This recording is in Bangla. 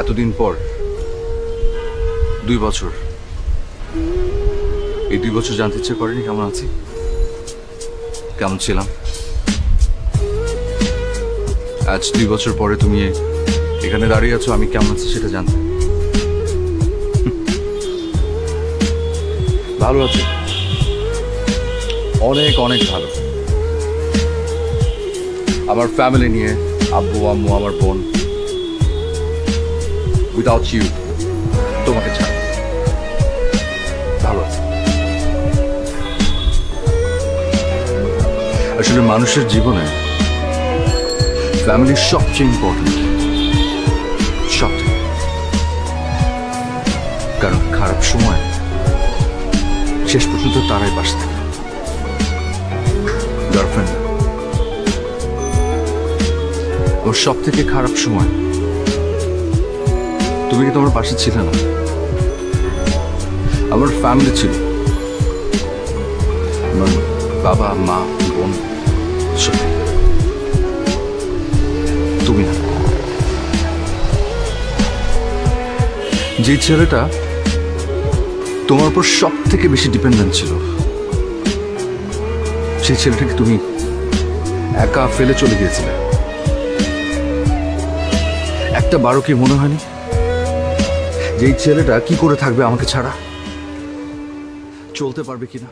এতদিন পর, দুই বছর। এই দুই বছর জানতে ইচ্ছে করেনি কেমন আছি? কেমন ছিলাম? আজ দুই বছর পরে তুমি এখানে দাঁড়িয়ে আছো, আমি কেমন আছি সেটা জানতে। ভালো আছি। অনেক অনেক ভালো। আমার ফ্যামিলি নিয়ে, আব্বু, আম্মু, আমার বোন উইদাউট ইউ তোমাকে ছাড়া ভালো আসলে মানুষের জীবনে ফ্যামিলি সবচেয়ে ইম্পর্টেন্ট সব থেকে। কারণ খারাপ সময় শেষ পর্যন্ত তারাই পাশে থাকে গার্লফ্রেন্ড ওর সব থেকে খারাপ সময় তুমি কি তোমার পাশে ছিলে না? আমার ফ্যামিলি ছিল। আমার বাবা, মা, বোন তুমি না। যে ছেলেটা তোমার উপর সব থেকে বেশি ডিপেন্ডেন্ট ছিল সেই ছেলেটাকে তুমি একা ফেলে চলে গিয়েছিলে। একটা বারো কি মনে হয়নি? যে ছেলেটা কি করে থাকবে আমাকে ছাড়া? চলতে পারবে কিনা?